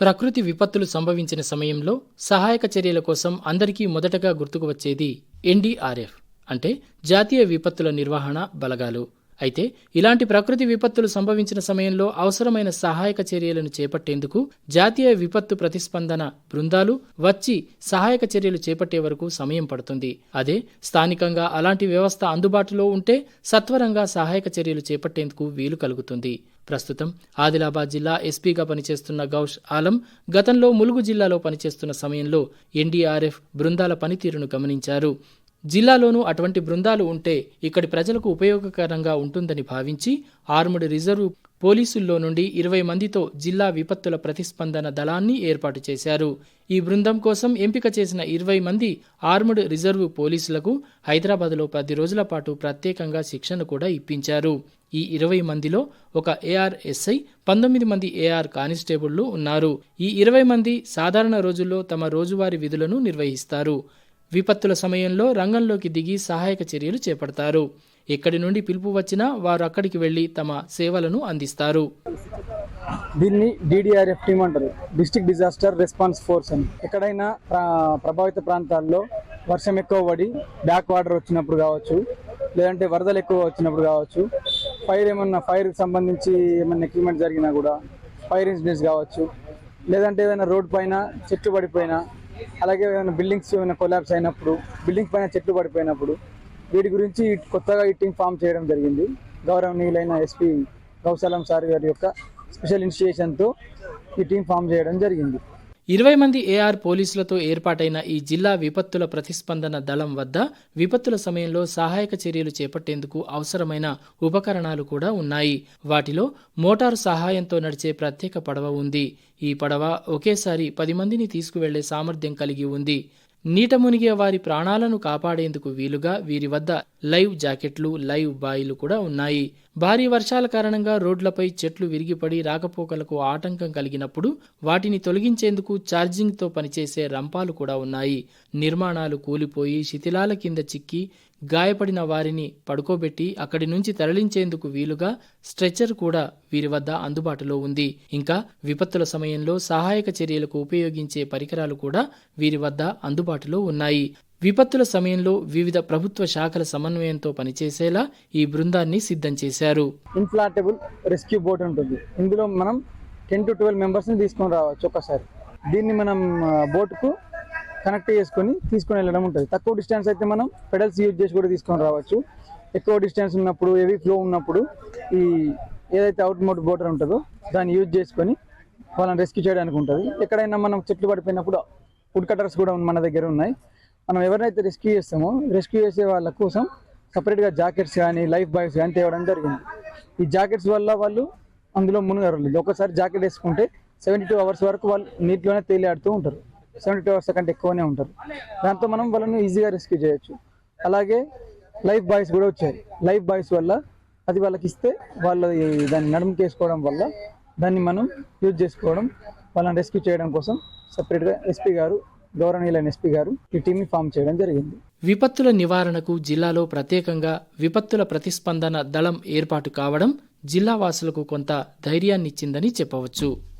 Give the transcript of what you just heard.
ప్రకృతి విపత్తులు సంభవించిన సమయంలో సహాయక చర్యల కోసం అందరికీ మొదటగా గుర్తుకు వచ్చేది ఎన్డీఆర్ఎఫ్ అంటే జాతీయ విపత్తుల నిర్వహణ బలగాలు. అయితే ఇలాంటి ప్రకృతి విపత్తులు సంభవించిన సమయంలో అవసరమైన సహాయక చర్యలను చేపట్టేందుకు జాతీయ విపత్తు ప్రతిస్పందన బృందాలు వచ్చి సహాయక చర్యలు చేపట్టే వరకు సమయం పడుతుంది. అదే స్థానికంగా అలాంటి వ్యవస్థ అందుబాటులో ఉంటే సత్వరంగా సహాయక చర్యలు చేపట్టేందుకు వీలు కలుగుతుంది. ప్రస్తుతం ఆదిలాబాద్ జిల్లా ఎస్పీగా పనిచేస్తున్న గౌష్ ఆలం గతంలో ములుగు జిల్లాలో పనిచేస్తున్న సమయంలో ఎన్డీఆర్ఎఫ్ బృందాల పనితీరును గమనించారు. జిల్లాలోనూ అటువంటి బృందాలు ఉంటే ఇక్కడి ప్రజలకు ఉపయోగకరంగా ఉంటుందని భావించి ఆర్ముడ్ రిజర్వ్ పోలీసుల్లో నుండి ఇరవై మందితో జిల్లా విపత్తుల ప్రతిస్పందన దళాన్ని ఏర్పాటు చేశారు. ఈ బృందం కోసం ఎంపిక చేసిన ఇరవై మంది ఆర్ముడ్ రిజర్వ్ పోలీసులకు హైదరాబాద్లో పది రోజుల పాటు ప్రత్యేకంగా శిక్షణ కూడా ఇప్పించారు. ఈ ఇరవై మందిలో ఒక ఏఆర్ ఎస్ఐ పంతొమ్మిది మంది ఏఆర్ కానిస్టేబుళ్ళు ఉన్నారు. ఈ ఇరవై మంది సాధారణ రోజుల్లో తమ రోజువారీ విధులను నిర్వహిస్తారు. విపత్తుల సమయంలో రంగంలోకి దిగి సహాయక చర్యలు చేపడతారు. ఎక్కడి నుండి పిలుపు వచ్చినా వారు అక్కడికి వెళ్ళి తమ సేవలను అందిస్తారు. దీన్ని డిడిఆర్ఎఫ్ టీమ్ అంటారు. డిస్ట్రిక్ట్ డిజాస్టర్ రెస్పాన్స్ ఫోర్స్ అని. ఎక్కడైనా ప్రా- ప్రభావిత ప్రాంతాల్లో వర్షం ఎక్కువ పడి బ్యాక్ వాటర్ వచ్చినప్పుడు కావచ్చు లేదంటే వరదలు ఎక్కువ వచ్చినప్పుడు కావచ్చు ఫైర్ ఏమన్నా ఫైర్కి సంబంధించి ఏమన్నా ఎక్విప్మెంట్ జరిగినా కూడా ఫైర్ ఇన్సిడెంట్స్ కావచ్చు లేదంటే ఏదైనా రోడ్ పైన చెట్లు పడిపోయినా అలాగే ఏమైనా బిల్డింగ్స్ ఏమైనా కొలాబ్స్ అయినప్పుడు బిల్డింగ్ పైన చెట్లు పడిపోయినప్పుడు వీటి గురించి కొత్తగా ఈ టీం ఫామ్ చేయడం జరిగింది. గౌరవనీయులైన ఎస్పీ గౌశాలం సార్ గారి యొక్క స్పెషల్ ఇనిషియేషన్తో ఈ టీం ఫామ్ చేయడం జరిగింది. ఇరవై మంది ఏఆర్ పోలీసులతో ఏర్పాటైన ఈ జిల్లా విపత్తుల ప్రతిస్పందన దళం వద్ద విపత్తుల సమయంలో సహాయక చర్యలు చేపట్టేందుకు అవసరమైన ఉపకరణాలు కూడా ఉన్నాయి. వాటిలో మోటారు సహాయంతో నడిచే ప్రత్యేక పడవ ఉంది. ఈ పడవ ఒకేసారి పది మందిని తీసుకువెళ్ళే సామర్థ్యం కలిగి ఉంది. నీట మునిగే వారి ప్రాణాలను కాపాడేందుకు వీలుగా వీరి వద్ద లైవ్ జాకెట్లు లైవ్ బాయిలు కూడా ఉన్నాయి. భారీ వర్షాల కారణంగా రోడ్లపై చెట్లు విరిగిపడి రాకపోకలకు ఆటంకం కలిగినప్పుడు వాటిని తొలగించేందుకు ఛార్జింగ్తో పనిచేసే రంపాలు కూడా ఉన్నాయి. నిర్మాణాలు కూలిపోయి శిథిలాల కింద చిక్కి గాయపడిన వారిని పడుకోబెట్టి అక్కడి నుంచి తరలించేందుకు వీలుగా స్ట్రెచ్చర్ కూడా వీరి వద్ద అందుబాటులో ఉంది. ఇంకా విపత్తుల సమయంలో సహాయక చర్యలకు ఉపయోగించే పరికరాలు కూడా వీరి వద్ద అందుబాటులో ఉన్నాయి. విపత్తుల సమయంలో వివిధ ప్రభుత్వ శాఖల సమన్వయంతో పనిచేసేలా ఈ బృందాన్ని సిద్ధం చేశారు. ఇన్ఫ్లాటబుల్ రెస్క్యూ బోట్ ఉంటుంది. ఇందులో మనం టెన్ టు ట్వెల్వ్ మెంబర్స్ని తీసుకొని రావచ్చు ఒక్కసారి. దీన్ని మనం బోట్కు కనెక్ట్ చేసుకొని తీసుకొని వెళ్ళడం ఉంటుంది. తక్కువ డిస్టెన్స్ అయితే మనం పెడల్స్ యూజ్ చేసి కూడా తీసుకొని రావచ్చు. ఎక్కువ డిస్టెన్స్ ఉన్నప్పుడు హెవీ ఫ్లో ఉన్నప్పుడు ఈ ఏదైతే అవుట్ మోట్ బోటర్ ఉంటుందో దాన్ని యూజ్ చేసుకొని వాళ్ళని రెస్క్యూ చేయడానికి ఉంటుంది. ఎక్కడైనా మనం చెట్లు పడిపోయినప్పుడు ఫుడ్ కటర్స్ కూడా మన దగ్గర ఉన్నాయి. మనం ఎవరినైతే రెస్క్యూ చేస్తామో రెస్క్యూ చేసే వాళ్ళ కోసం సపరేట్గా జాకెట్స్ కానీ లైఫ్ బాయ్స్ కానీ తేవడం జరిగింది. ఈ జాకెట్స్ వల్ల వాళ్ళు అందులో మునిగారు ఒకసారి జాకెట్ వేసుకుంటే సెవెంటీ టూ అవర్స్ వరకు వాళ్ళు నీటిలోనే తేలియాడుతూ ఉంటారు. సెవెంటీ టూ అవర్స్ కంటే ఎక్కువనే ఉంటారు. దాంతో మనం వాళ్ళని ఈజీగా రెస్క్యూ చేయొచ్చు. అలాగే లైఫ్ బాయ్స్ కూడా వచ్చాయి. లైఫ్ బాయ్స్ వల్ల అది వాళ్ళకి ఇస్తే వాళ్ళు దాన్ని నడుముకి వేసుకోవడం వల్ల దాన్ని మనం యూజ్ చేసుకోవడం వాళ్ళని రెస్క్యూ చేయడం కోసం సపరేట్గా ఎస్పీ గారు గౌరవనీయులైన ఎస్పీ గారు ఈ టీంని ఫామ్ చేయడం జరిగింది. విపత్తుల నివారణకు జిల్లాలో ప్రత్యేకంగా విపత్తుల ప్రతిస్పందన దళం ఏర్పాటు కావడం జిల్లా వాసులకు కొంత ధైర్యాన్నిచ్చిందని చెప్పవచ్చు.